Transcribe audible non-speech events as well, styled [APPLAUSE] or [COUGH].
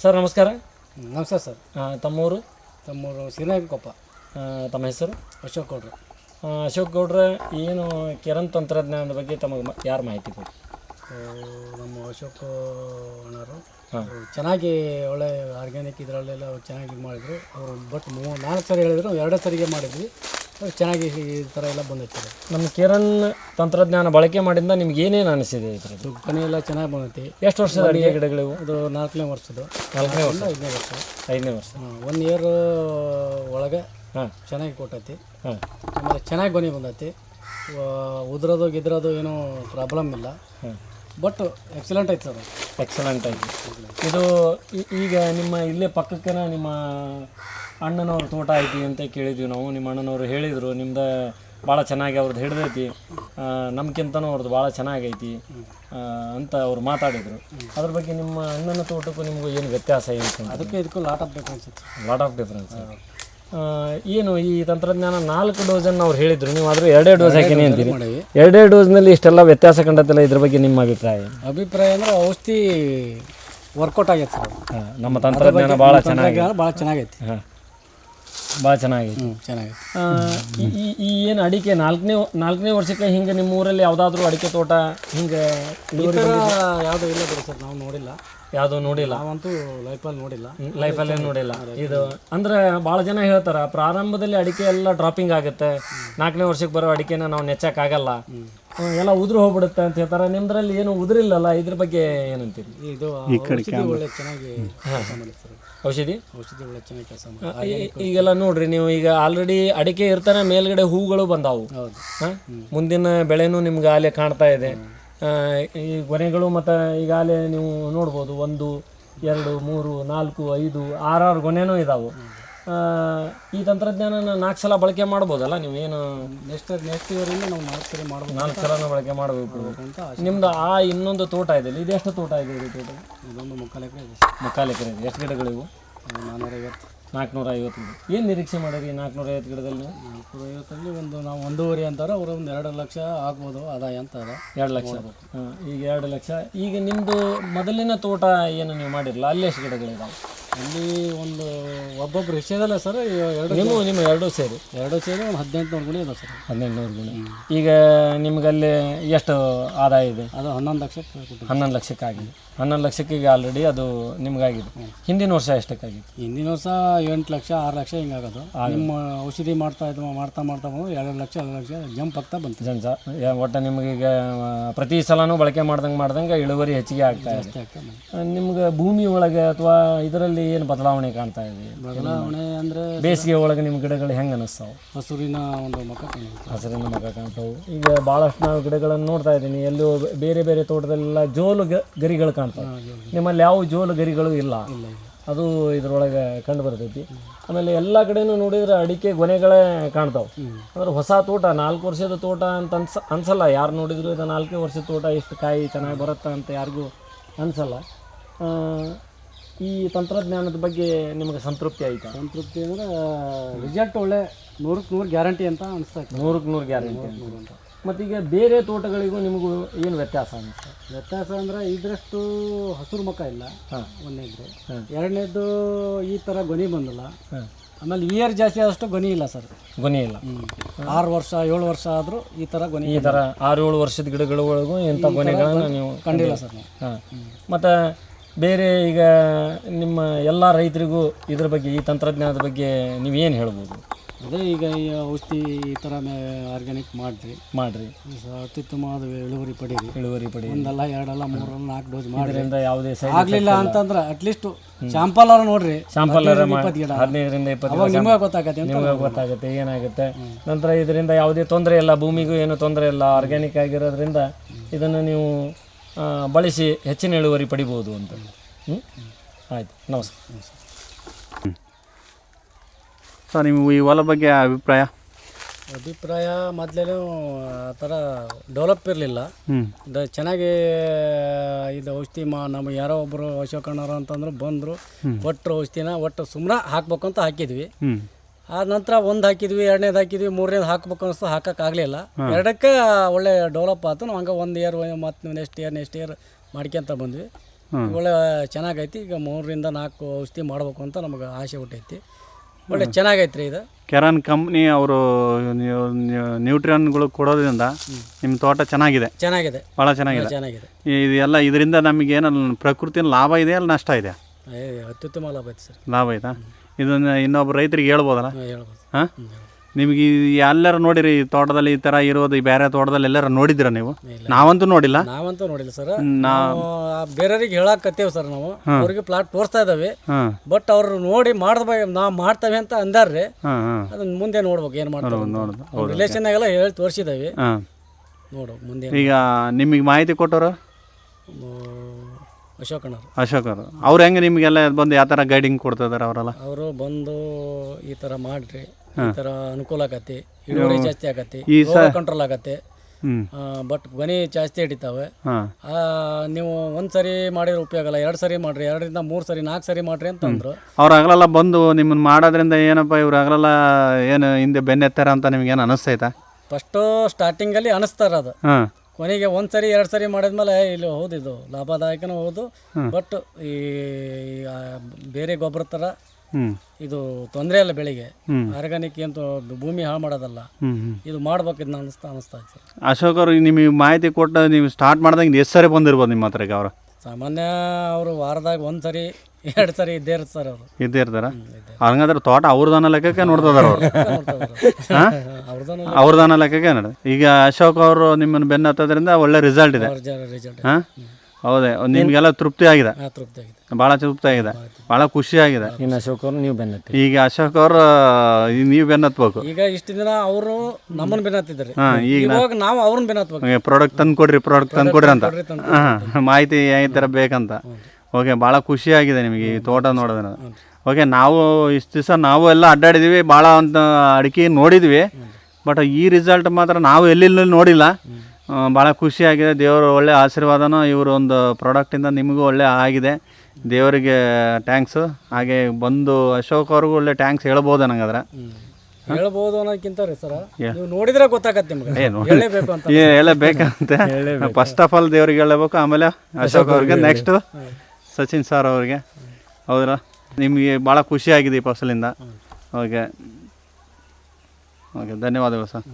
Sir ನಮಸ್ಕಾರ. ನಮಸ್ಕಾರ sir. ತಮ್ಮೂರು? ತಮ್ಮೂರು ಸಿರಿನಾಯಕಕೊಪ್ಪ ಆ, ತಮ್ಮ ಹೆಸರು? ಅಶೋಕ್ ಗೌಡ್ರು. ಅಶೋಕ್ ಗೌಡ್ರ ಏನು ಕಿರಣ್ ತಂತ್ರಜ್ಞಾನದ ಬಗ್ಗೆ ತಮಗೆ ಯಾರು ಮಾಹಿತಿ ಕೊಡಿ? ನಮ್ಮ ಅಶೋಕ್ ಅಣ್ಣರು ಚೆನ್ನಾಗಿ ಒಳ್ಳೆ ಆರ್ಗ್ಯಾನಿಕ್ ಇದರಲ್ಲೆಲ್ಲ ಚೆನ್ನಾಗಿ ಮಾಡಿದರು. ಅವರು ಬಟ್ ಮೂ ನಾಲ್ಕು ಸರಿ ಹೇಳಿದ್ರು ಎರಡೇ ಸರಿಗೆ ಮಾಡಿದ್ವಿ. ಚೆನ್ನಾಗಿ ಈ ಥರ ಎಲ್ಲ ಬಂದೈತೆ ಅದು. ನಮ್ಮ ಕಿರಣ್ ತಂತ್ರಜ್ಞಾನ ಬಳಕೆ ಮಾಡಿಂದ ನಿಮ್ಗೆ ಏನೇನು ಅನಿಸಿದೆ ಇದ್ರದ್ದು? ಇದು ಕೊನೆ ಎಲ್ಲ ಚೆನ್ನಾಗಿ ಬಂದೈತಿ ಎಷ್ಟು ವರ್ಷದ ಅಡಿಗೆ ಗಿಡಗಳಿವು ಅದು ನಾಲ್ಕನೇ ವರ್ಷದ್ದು. ನಾಲ್ಕನೇ ವರ್ಷ. ಐದನೇ ವರ್ಷ. ಐದನೇ ವರ್ಷ. ಒನ್ ಇಯರ್ ಒಳಗೆ ಹಾಂ. ಚೆನ್ನಾಗಿ ಕೊಟ್ಟೈತಿ. ಹಾಂ. ಆಮೇಲೆ ಚೆನ್ನಾಗಿ ಗೊನೆ ಬಂದೈತಿ. ವ- ಉದ್ರೋದು ಗಿದ್ರೋದು ಏನೂ ಪ್ರಾಬ್ಲಮ್ ಇಲ್ಲ. ಹಾಂ. ಬಟ್ ಎಕ್ಸಲೆಂಟ್ ಐತೆ ಸರ್ ಎಕ್ಸಲೆಂಟ್ ಆಗಿ ಇದು ಈ- ಈಗ ನಿಮ್ಮ ಇಲ್ಲೇ ಪಕ್ಕಕ್ಕೆ ನಿಮ್ಮ ಅಣ್ಣನವ್ರ ತೋಟ ಐತಿ ಅಂತ ಕೇಳಿದ್ವಿ ನಾವು. ನಿಮ್ಮ ಅಣ್ಣನವರು ಹೇಳಿದರು ನಿಮ್ದು ಭಾಳ ಚೆನ್ನಾಗಿ ಅವ್ರದ್ದು ಹಿಡ್ದೈತಿ. ನಮ್ಗಿಂತನೂ ಅವ್ರದ್ದು ಭಾಳ ಚೆನ್ನಾಗೈತಿ. ಅಂತ ಅವ್ರು ಮಾತಾಡಿದರು. ಅದ್ರ ಬಗ್ಗೆ ನಿಮ್ಮ ಅಣ್ಣನ ತೋಟಕ್ಕೂ ನಿಮಗೂ ಏನು ವ್ಯತ್ಯಾಸ ಏನು ಅದಕ್ಕೆ ಇದಕ್ಕೂ lot of difference lot of difference ಏನು ಈ ತಂತ್ರಜ್ಞಾನ ನಾಲ್ಕು ಡೋಸನ್ನು ಅವ್ರು ಹೇಳಿದರು. ನೀವು ಆದರೂ ಎರಡೇ ಡೋಸ್ ಹಾಕಿನಿ ಅಂತೀರಿ. ಎರಡೇ ಡೋಸ್ನಲ್ಲಿ ಇಷ್ಟೆಲ್ಲ ವ್ಯತ್ಯಾಸ ಕಂಡತ್ತಲ್ಲ ಇದ್ರ ಬಗ್ಗೆ ನಿಮ್ಮ ಅಭಿಪ್ರಾಯ? ಅಭಿಪ್ರಾಯ ಅಂದರೆ ಔಷಧಿ ವರ್ಕೌಟ್ ಆಗೈತೆ ಸರ್ ನಮ್ಮ ತಂತ್ರಜ್ಞಾನ ಭಾಳ ಚೆನ್ನಾಗಿ ಭಾಳ ಚೆನ್ನಾಗೈತಿ. ಹಾಂ. ಭಾಳ ಚೆನ್ನಾಗೈತಿ. ಹ್ಞೂ ಚೆನ್ನಾಗೈತಿ. ಆ, ಈ ಈ- ಈ ಏನು ಅಡಿಕೆ ನಾಲ್ಕನೇ ನಾಲ್ಕನೇ ವರ್ಷಕ್ಕೆ ಹಿಂಗೆ ನಿಮ್ಮ ಊರಲ್ಲಿ ಯಾವುದಾದ್ರೂ ಅಡಿಕೆ ತೋಟ ಹಿಂಗೆ ಯಾವುದೂ ಇಲ್ಲ ಬಿಡಿ ಸರ್ ನಾವು ನೋಡಿಲ್ಲ. ಯಾವುದೂ ನೋಡಿಲ್ಲ? ನಾವಂತೂ ಲೈಫಲ್ಲಿ ನೋಡಿಲ್ಲ. ಲೈಫಲ್ಲೇ ನೋಡಿಲ್ಲ. ಇದು ಅಂದ್ರೆ ಭಾಳ ಜನ ಹೇಳ್ತಾರೆ ಪ್ರಾರಂಭದಲ್ಲಿ ಅಡಿಕೆ ಎಲ್ಲ ಡ್ರಾಪಿಂಗ್ ಆಗುತ್ತೆ. ನಾಲ್ಕನೇ ವರ್ಷಕ್ಕೆ ಬರೋ ಅಡಿಕೆನ ನಾವು ನೆಚ್ಚಕ್ಕಾಗಲ್ಲ. ಎಲ್ಲ ಉದುರು ಹೋಗ್ಬಿಡುತ್ತೆ ಅಂತ ಹೇಳ್ತಾರೆ. ನಿಮ್ದ್ರಲ್ಲಿ ಏನು ಉದುರಿಲ್ಲಲ್ಲ? ಇದ್ರ ಬಗ್ಗೆ ಏನಂತೀರಿ ಇದು ಔಷಧಿ ಒಳ್ಳೆ ಚೆನ್ನಾಗಿ ಕೆಲಸ ಔಷಧಿ? ಔಷಧಿ ಒಳ್ಳೆ ಚೆನ್ನಾಗಿ ಕೆಲಸ ಈಗೆಲ್ಲ ನೋಡ್ರಿ ನೀವು ಈಗ ಆಲ್ರೆಡಿ ಅಡಿಕೆ ಇರ್ತಾನೆ ಮೇಲ್ಗಡೆ ಹೂಗಳು ಬಂದಾವು. ಹೌದು. ಮುಂದಿನ ಬೆಳೆನೂ ನಿಮ್ಗೆ ಆಲೆ ಕಾಣ್ತಾ ಇದೆ. ಈ ಗೊನೆಗಳು ಮತ್ತು ಈಗಾಗಲೇ ನೀವು ನೋಡ್ಬೋದು ಒಂದು ಎರಡು ಮೂರು ನಾಲ್ಕು ಐದು ಆರಾರು ಗೊನೆನೂ ಇದಾವೆ. ಈ ತಂತ್ರಜ್ಞಾನನ ನಾಲ್ಕು ಸಲ ಬಳಕೆ ಮಾಡ್ಬೋದಲ್ಲ ನೀವು ಏನು? ನೆಕ್ಸ್ಟ್ ನೆಕ್ಸ್ಟ್ ಇಯರಿಂದ ನಾವು ನಾಲ್ಕು ಸಲ ಮಾಡ್ಬೋದು. ನಾಲ್ಕು ಸಲನೂ ಬಳಕೆ ಮಾಡಬೇಕು. ಅಂತ ನಿಮ್ದು ಆ ಇನ್ನೊಂದು ತೋಟ ಇದೆ ಇದು ಎಷ್ಟು ತೋಟ ಇದೆ ಇದು ತೋಟ ಇದೊಂದು ಮುಕ್ಕಾಲು ಎಕರೆ ಇದೆ. ಮುಕ್ಕಾಲು ಎಕರೆ ಇದೆ. ಎಷ್ಟು ಗಿಡಗಳಿವು ನಾನ್ನೂರೈವತ್ತು ನಾಲ್ಕುನೂರ ಐವತ್ತು ಗಿಡ. ಏನು ನಿರೀಕ್ಷೆ ಮಾಡಿರಿ ನಾಲ್ಕುನೂರ ಐವತ್ತು ಗಿಡದಲ್ಲಿ ನಾಲ್ಕುನೂರ ಐವತ್ತಲ್ಲಿ ಒಂದು ನಾವು ಒಂದೂವರೆ ಅಂತಾರೆ ಅವರು ಒಂದು ಎರಡು ಲಕ್ಷ ಆಗ್ಬೋದು ಆದಾಯ ಅಂತ ಅದ ಎರಡು ಲಕ್ಷ. ಹಾಂ ಈಗ ಎರಡು ಲಕ್ಷ. ಈಗ ನಿಮ್ಮದು ಮೊದಲಿನ ತೋಟ ಏನು ನೀವು ಮಾಡಿರಲ್ಲ ಅಲ್ಲಿ ಎಷ್ಟು ಗಿಡಗಳಿದಾವೆ? ಅಲ್ಲಿ ಒಂದು ಒಬ್ಬೊಬ್ರು ವಿಷಯದಲ್ಲ ಸರ್ ಎರಡು ನಿಮ್ಮ ನಿಮ್ಮ ಎರಡೂ ಸೇರಿ? ಎರಡು ಸೇರಿ ಒಂದು ಹದಿನೆಂಟುನೂರು ಗುಣಿ ಅದಾವೆ ಸರ್. ಹದಿನೆಂಟುನೂರು ಗುಣಿ. ಈಗ ನಿಮ್ಗಲ್ಲಿ ಎಷ್ಟು ಆದಾಯ ಇದೆ? ಅದು ಹನ್ನೊಂದು ಲಕ್ಷ ಕೊಟ್ಟಿದ್ದೆ ಹನ್ನೊಂದು ಲಕ್ಷಕ್ಕಾಗಿದೆ. ಹನ್ನೊಂದು ಲಕ್ಷಕ್ಕೆ ಈಗ ಆಲ್ರೆಡಿ ಅದು ನಿಮಗಾಗಿದೆ. ಹಿಂದಿನ ವರ್ಷ ಎಷ್ಟಕ್ಕಾಗಿತ್ತು? ಹಿಂದಿನ ವರ್ಷ ಎಂಟು ಲಕ್ಷ ಆರು ಲಕ್ಷ ಹಿಂಗಾಗೋದು ನಿಮ್ಮ ಔಷಧಿ ಮಾಡ್ತಾ ಇದ್ದು ಮಾಡ್ತಾ ಮಾಡ್ತಾ ಬಂದು ಎರಡು ಲಕ್ಷ ಎರಡು ಲಕ್ಷ ಜಂಪ್ ಆಗ್ತಾ ಬಂತು. ಜನ್ಸ ಒಟ್ಟು ನಿಮಗೀಗ ಈಗ ಪ್ರತಿ ಸಲನೂ ಬಳಕೆ ಮಾಡ್ದಂಗೆ ಮಾಡ್ದಂಗೆ ಇಳುವರಿ ಹೆಚ್ಚಿಗೆ ಆಗ್ತಾ ಇದೆ. ನಿಮ್ಗೆ ಭೂಮಿ ಒಳಗೆ ಅಥವಾ ಇದರಲ್ಲಿ ಏನು ಬದಲಾವಣೆ ಕಾಣ್ತಾ ಇದೆ? ಬದಲಾವಣೆ ಅಂದರೆ ಬೇಸಿಗೆ ಒಳಗೆ ನಿಮ್ಮ ಗಿಡಗಳು ಹೆಂಗೆ ಅನಿಸ್ತಾವೆ? ಹಸುರಿನ ಒಂದು ಮುಖ ಹಸುರಿನ ಮಗ ಕಾಣ್ತಾವು. ಈಗ ಭಾಳಷ್ಟು ನಾವು ಗಿಡಗಳನ್ನು ನೋಡ್ತಾ ಇದ್ದೀನಿ. ಎಲ್ಲೂ ಬೇರೆ ಬೇರೆ ತೋಟದಲ್ಲೆಲ್ಲ ಜೋಲು ಗರಿಗಳು ಕಾಣ್ತಾವೆ. ನಿಮ್ಮಲ್ಲಿ ಯಾವ ಜೋಲು ಗರಿಗಳು ಇಲ್ಲ? ಅದು ಇದ್ರೊಳಗೆ ಕಂಡು ಬರ್ತೈತಿ ಆಮೇಲೆ ಎಲ್ಲ ಕಡೆನೂ ನೋಡಿದ್ರೆ ಅಡಿಕೆ ಗೊನೆಗಳೇ ಕಾಣ್ತಾವೆ. ಅಂದ್ರೆ ಹೊಸ ತೋಟ ನಾಲ್ಕು ವರ್ಷದ ತೋಟ ಅಂತ ಅನ್ಸ ಅನ್ಸಲ್ಲ. ಯಾರು ನೋಡಿದ್ರು ಇದು ನಾಲ್ಕೇ ವರ್ಷದ ತೋಟ ಇಷ್ಟು ಕಾಯಿ ಚೆನ್ನಾಗಿ ಬರುತ್ತೆ ಅಂತ ಯಾರಿಗೂ ಅನ್ಸಲ್ಲ. ಈ ತಂತ್ರಜ್ಞಾನದ ಬಗ್ಗೆ ನಿಮಗೆ ಸಂತೃಪ್ತಿ ಆಯ್ತಾ? ಸಂತೃಪ್ತಿ ಅಂದ್ರೆ ರಿಸಲ್ಟ್ ಒಳ್ಳೆ ನೂರಕ್ಕೆ ನೂರು ಗ್ಯಾರಂಟಿ ಅಂತ ಅನಿಸ್ತಾ ಇತ್ತು. ನೂರಕ್ಕೆ ನೂರು ಗ್ಯಾರಂಟಿ ಈಗ ಬೇರೆ ತೋಟಗಳಿಗೂ ನಿಮಗೂ ಏನು ವ್ಯತ್ಯಾಸ ಅನಿಸ್ತದೆ ವ್ಯತ್ಯಾಸ ಅಂದರೆ ಇದರಷ್ಟು ಹಸಿರು ಮುಖ ಇಲ್ಲ ಹಾಂ. ಒಂದನೇದು. ಎರಡನೇದು ಈ ಥರ ಗೊನಿ ಬಂದಿಲ್ಲ ಆಮೇಲೆ ಇಯರ್ ಜಾಸ್ತಿ ಆದಷ್ಟು ಗೊನಿ ಇಲ್ಲ ಸರ್ ಗೊನಿ ಇಲ್ಲ. ಆರು ವರ್ಷ ಏಳು ವರ್ಷ ಆದರೂ ಈ ಥರ ಗೊನಿ ಈ ಥರ ಆರು ಏಳು ವರ್ಷದ ಗಿಡಗಳ ಒಳಗೂ ಇಂಥ ಗೊನೆಗಳನ್ನು ನೀವು ಕಂಡಿಲ್ಲ ಸರ್ ಮತ್ತು ಬೇರೆ ಈಗ ನಿಮ್ಮ ಎಲ್ಲ ರೈತರಿಗೂ ಇದ್ರ ಬಗ್ಗೆ ಈ ತಂತ್ರಜ್ಞಾನದ ಬಗ್ಗೆ ನೀವೇನು ಹೇಳ್ಬೋದು? ಅದೇ ಈಗ ಈ ಔಷಧಿ ಈ ಥರ ಆರ್ಗ್ಯಾನಿಕ್ ಮಾಡಿರಿ. ಮಾಡಿರಿ. ಅತ್ಯುತ್ತಮವಾದ ಇಳುವರಿ ಪಡೀರಿ. ಇಳುವರಿ ಪಡಿ ಒಂದಲ್ಲ ಎರಡಲ್ಲ ಮೂರಲ್ಲ ನಾಲ್ಕು ಡೋಸ್ ಮಾಡಿರಿ. ಇದರಿಂದ ಯಾವುದೇ ಸೈಡ್ ಆಗಲಿಲ್ಲ ಅಂತಂದ್ರೆ ಅಟ್ಲೀಸ್ಟ್ ಶಾಂಪಲ್ ಅವ್ರ ನೋಡ್ರಿ. ಶಾಂಪಲ್ ಹದಿನೈದರಿಂದ ಇಪ್ಪತ್ತು ನಿಮಗೆ ಗೊತ್ತಾಗತ್ತೆ ನಿಮಗೆ ಗೊತ್ತಾಗುತ್ತೆ ಏನಾಗುತ್ತೆ? ನಂತರ ಇದರಿಂದ ಯಾವುದೇ ತೊಂದರೆ ಇಲ್ಲ ಭೂಮಿಗೂ ಏನು ತೊಂದರೆ ಇಲ್ಲ ಆರ್ಗ್ಯಾನಿಕ್ ಆಗಿರೋದ್ರಿಂದ ಇದನ್ನು ನೀವು ಬಳಸಿ ಹೆಚ್ಚಿನ ಇಳುವರಿ ಪಡಿಬೋದು ಅಂತ. ಹ್ಞೂ ಆಯ್ತು. ನಮಸ್ಕಾರ. ಸರ್ ನಿಮ್ಮ ಈ ಹೊಲ ಬಗ್ಗೆ ಅಭಿಪ್ರಾಯ? ಅಭಿಪ್ರಾಯ ಮೊದಲೇನು ಆ ಥರ ಡೆವಲಪ್ ಇರಲಿಲ್ಲ. ಹ್ಞೂ ಇದು ಚೆನ್ನಾಗಿ ಇದು ಔಷಧಿ ಮಾ ನಮ್ಮ ಯಾರೋ ಒಬ್ಬರು ಅಶೋಕಣ್ಣರು ಅಂತಂದ್ರು ಬಂದರು. ಒಟ್ಟು ಔಷಧಿನ ಒಟ್ಟು ಸುಮ್ಮನೆ ಹಾಕ್ಬೇಕು ಅಂತ ಹಾಕಿದ್ವಿ. ಹ್ಞೂ ಆ ನಂತರ ಒಂದು ಹಾಕಿದ್ವಿ ಎರಡನೇದು ಹಾಕಿದ್ವಿ ಮೂರನೇದು ಹಾಕ್ಬೇಕು ಅನಿಸ್ತು ಹಾಕೋಕ್ಕಾಗಲಿಲ್ಲ ಎರಡಕ್ಕೆ ಒಳ್ಳೆ ಡೆವಲಪ್ ಆಯ್ತು ನಾವು ಹಂಗೆ ಒಂದು ಇಯರ್ ಮತ್ತು ನೆಕ್ಸ್ಟ್ ಇಯರ್ ನೆಕ್ಸ್ಟ್ ಇಯರ್ ಮಾಡ್ಕೊಂತ ಬಂದ್ವಿ. ಒಳ್ಳೆ ಚೆನ್ನಾಗೈತಿ ಈಗ ಮೂರರಿಂದ ನಾಲ್ಕು ಔಷಧಿ ಮಾಡಬೇಕು ಅಂತ ನಮಗೆ ಆಸೆ ಹುಟ್ಟೈತಿ. ಒಳ್ಳೆ ಚೆನ್ನಾಗೈತೆ ರೀ ಇದು. ಕೆರಾನ್ ಕಂಪ್ನಿ ಅವರು ನ್ಯೂಟ್ರಿಯನ್ಗಳು ಕೊಡೋದ್ರಿಂದ ನಿಮ್ಮ ತೋಟ ಚೆನ್ನಾಗಿದೆ? ಚೆನ್ನಾಗಿದೆ. ಭಾಳ ಚೆನ್ನಾಗಿದೆ. ಚೆನ್ನಾಗಿದೆ. ಇದೆಲ್ಲ ಇದರಿಂದ ನಮಗೆ ಏನು ಪ್ರಕೃತಿನ ಲಾಭ ಇದೆ ಅಲ್ಲಿ ನಷ್ಟ ಇದೆ ಅತ್ಯುತ್ತಮ ಲಾಭ ಐತೆ ಸರ್. ಲಾಭ ಆಯ್ತಾ ಇದನ್ನ ಇನ್ನೊಬ್ಬ ರೈತರಿಗೆ ಹೇಳ್ಬೋದಲ್ಲ? ನಿಮ್ಗೆ ಹೇಳ್ಬೋದು. ಹಾಂ? ನಿಮಗೆ ಎಲ್ಲರೂ ನೋಡಿರಿ ಈ ತೋಟದಲ್ಲಿ ಈ ಥರ ಇರೋದು ಈ ಬೇರೆ ತೋಟದಲ್ಲಿ ಎಲ್ಲರೂ ನೋಡಿದ್ರ ನೀವು? ನಾವಂತೂ ನೋಡಿಲ್ಲ. ನಾವಂತೂ ನೋಡಿಲ್ಲ ಸರ್. ನಾವು ಬೇರೆಯವ್ರಿಗೆ ಹೇಳಕತ್ತೇವೆ ಸರ್ ನಾವು. ಅವ್ರಿಗೆ ಪ್ಲಾಟ್ ತೋರಿಸ್ತಾ ಇದಾವೆ. ಹಾಂ. ಬಟ್ ಅವ್ರು ನೋಡಿ ಮಾಡ್ದ ನಾವು ಮಾಡ್ತೇವೆ ಅಂತ ಅಂದಾರ್ರಿ ಹಾಂ ಹಾಂ. ಅದನ್ನ ಮುಂದೆ ನೋಡ್ಬೇಕು ಏನು ಮಾಡ್ತಾರೆ ನೋಡೋದು ರಿಲೇಷನ್ನಾಗೆಲ್ಲ ಹೇಳಿ ತೋರಿಸಿದಾವೆ. ಹಾಂ. ನೋಡು ಮುಂದೆ ಈಗ ನಿಮಗೆ ಮಾಹಿತಿ ಕೊಟ್ಟವರು? ಅಶೋಕಣ್ಣರು ಅಶೋಕ್ ಅವರು ಅವ್ರು ಹೆಂಗೆ ನಿಮಗೆಲ್ಲ ಬಂದು ಯಾವ ಥರ ಗೈಡಿಂಗ್ ಕೊಡ್ತಿದಾರೆ ಅವರೆಲ್ಲ? ಅವರು ಬಂದು ಈ ಥರ ಮಾಡ್ರಿ ಈ ಥರ ಅನುಕೂಲ ಆಗತ್ತೆ ಇಳುವರಿ ಜಾಸ್ತಿ ಆಗತ್ತೆ ಈ ಕಂಟ್ರೋಲ್ ಆಗತ್ತೆ. ಹ್ಞೂ ಬಟ್ ಗೊನೆ ಜಾಸ್ತಿ ಹಿಡಿತಾವೆ. ಹಾಂ. ಆ, ನೀವು ಒಂದು ಸರಿ ಮಾಡಿದ್ರೆ ಉಪಯೋಗ ಇಲ್ಲ ಎರಡು ಸರಿ ಮಾಡ್ರಿ ಎರಡರಿಂದ ಮೂರು ಸರಿ ನಾಲ್ಕು ಸರಿ ಮಾಡ್ರಿ ಅಂತಂದ್ರು ಅವ್ರ ಹಗಲೆಲ್ಲ ಬಂದು ನಿಮ್ಮನ್ನು ಮಾಡೋದ್ರಿಂದ ಏನಪ್ಪ ಇವ್ರು ಹಗಲೆಲ್ಲ ಏನು ಹಿಂದೆ ಬೆನ್ನೆತ್ತಾರ ಅಂತ ನಿಮ್ಗೇನು ಅನಿಸ್ತೈತಾ? ಫಸ್ಟು ಸ್ಟಾರ್ಟಿಂಗಲ್ಲಿ ಅನಿಸ್ತಾರ ಅದು. ಹಾಂ. ಕೊನೆಗೆ ಒಂದು ಸರಿ ಎರಡು ಸರಿ ಮಾಡಿದ್ಮೇಲೆ ಇಲ್ಲಿ ಹೌದು ಇದು ಲಾಭದಾಯಕನೂ ಹೌದು. ಬಟ್ ಈ ಆ, ಬೇರೆ ಗೊಬ್ಬರ ಥರ ಹ್ಞೂ ಇದು ತೊಂದರೆ ಇಲ್ಲ ಬೆಳೆಗೆ. ಆರ್ಗಾನಿಕ್ ಅಂತ ಭೂಮಿ ಹಾಳು ಮಾಡೋದಲ್ಲ. ಹ್ಞೂ ಹ್ಞೂ ಇದು ಮಾಡ್ಬೇಕು ಇದನ್ನ ಅನಿಸ್ತಾ ಅನಿಸ್ತಾ ಇದೆ. ಸರ್ ಅಶೋಕ್ ಅವರು ನಿಮಗೆ ಮಾಹಿತಿ ಕೊಟ್ಟು ನೀವು ಸ್ಟಾರ್ಟ್ ಮಾಡ್ದಂಗೆ ಎಷ್ಟು ಸರಿ ಬಂದಿರ್ಬೋದು ನಿಮ್ಮ ಹತ್ರಕ್ಕೆ ಅವರು? ಸಾಮಾನ್ಯ ಅವರು ವಾರದಾಗ ಒಂದು ಸರಿ ಎರಡು ಸರಿ ಇದ್ದೇ ಇರ್ತಾರ ಸರ್ ಅವರು. ಇದ್ದೇ ಇರ್ತಾರ? ಹಂಗಂದ್ರೆ ತೋಟ ಅವ್ರದಾನ ಲೆಕ್ಕಕ್ಕೆ ನೋಡ್ತದಾರ ಅವ್ರು. [LAUGHS] ಅವ್ರದನ್ನ ಲೆಕ್ಕಕ್ಕೆ ನೋಡ ಈಗ ಅಶೋಕ್ ಅವರು ನಿಮ್ಮನ್ನು ಬೆನ್ನ ಹತ್ತೋದ್ರಿಂದ ಒಳ್ಳೆ ರಿಸಲ್ಟ್ ಇದೆ. ರಿಸಲ್ಟ್ ಹಾಂ? ಹೌದೇ ನಿಮಗೆಲ್ಲ ತೃಪ್ತಿ ಆಗಿದೆ ಬಹಳ ತೃಪ್ತಿ ಆಗಿದೆ ಭಾಳ ತೃಪ್ತಿ. ಆಗಿದೆ ಭಾಳ ಖುಷಿ. ಆಗಿದೆ ಇನ್ನು ಅಶೋಕ್ ಅವ್ರು ನೀವು ಬೆನ್ನತ್ತಿ. ಈಗ ಅಶೋಕ್ ಅವ್ರ ನೀವು ಬೆನ್ನತ್ಬೇಕು. ಈಗ ಇಷ್ಟು ದಿನ ಅವರು ನಮ್ಮನ್ನ ಬೆನ್ನತ್ತಿದ್ರೆ ಹಾಂ ಈಗ ಇವಾಗ ನಾವು ಅವ್ರನ್ನ ಬೆನ್ನತ್ಬೇಕು. ಪ್ರಾಡಕ್ಟ್ ತಂದು ಕೊಡ್ರಿ ಪ್ರಾಡಕ್ಟ್ ತಂದು ಕೊಡ್ರಿ ಅಂತ. ಹಾಂ ಮಾಹಿತಿ ಈ ಥರ ಬೇಕಂತ. ಓಕೆ ಭಾಳ ಖುಷಿಯಾಗಿದೆ ನಿಮಗೆ ಈ ತೋಟ ನೋಡೋದ್ರ ಓಕೆ ನಾವು ಇಷ್ಟು ದಿವಸ ನಾವು ಎಲ್ಲ ಅಡ್ಡಾಡಿದ್ವಿ ಭಾಳ ಒಂದು ಅಡಿಕೆ ನೋಡಿದ್ವಿ. ಬಟ್ ಈ ರಿಸಲ್ಟ್ ಮಾತ್ರ ನಾವು ಎಲ್ಲೆಲ್ಲೂ ನೋಡಿಲ್ಲ. ಭಾಳ ಖುಷಿಯಾಗಿದೆ. ದೇವರು ಒಳ್ಳೆ ಆಶೀರ್ವಾದನೂ ಇವರು ಒಂದು ಪ್ರಾಡಕ್ಟಿಂದ ನಿಮಗೂ ಒಳ್ಳೆ ಆಗಿದೆ. ದೇವರಿಗೆ ಟ್ಯಾಂಕ್ಸು ಹಾಗೆ ಬಂದು ಅಶೋಕ್ ಅವ್ರಿಗೂ ಒಳ್ಳೆ ಟ್ಯಾಂಕ್ಸ್ ಹೇಳ್ಬೋದು ನನಗಾದ್ರೆ ಹೇಳ್ಬೋದು ಅನ್ನೋದಕ್ಕಿಂತ ರೀ ಸರ್. ನೀವು ನೋಡಿದ್ರೆ ಗೊತ್ತಾಗತ್ತೆ ನಿಮ್ಗೆ. ಏನು ಅಂತ. ಹೇಳಬೇಕಂತೆ. ಫಸ್ಟ್ ಆಫ್ ಆಲ್ ದೇವ್ರಿಗೆ ಹೇಳಬೇಕು ಆಮೇಲೆ ಅಶೋಕ್ ಅವ್ರಿಗೆ ನೆಕ್ಸ್ಟು ಸಚಿನ್ ಸರ್ ಅವ್ರಿಗೆ. ಹೌದಾ ನಿಮಗೆ ಭಾಳ ಖುಷಿಯಾಗಿದೆ ಈ ಫಸಲಿಂದ. ಓಕೆ. ಓಕೆ ಧನ್ಯವಾದಗಳು ಸರ್.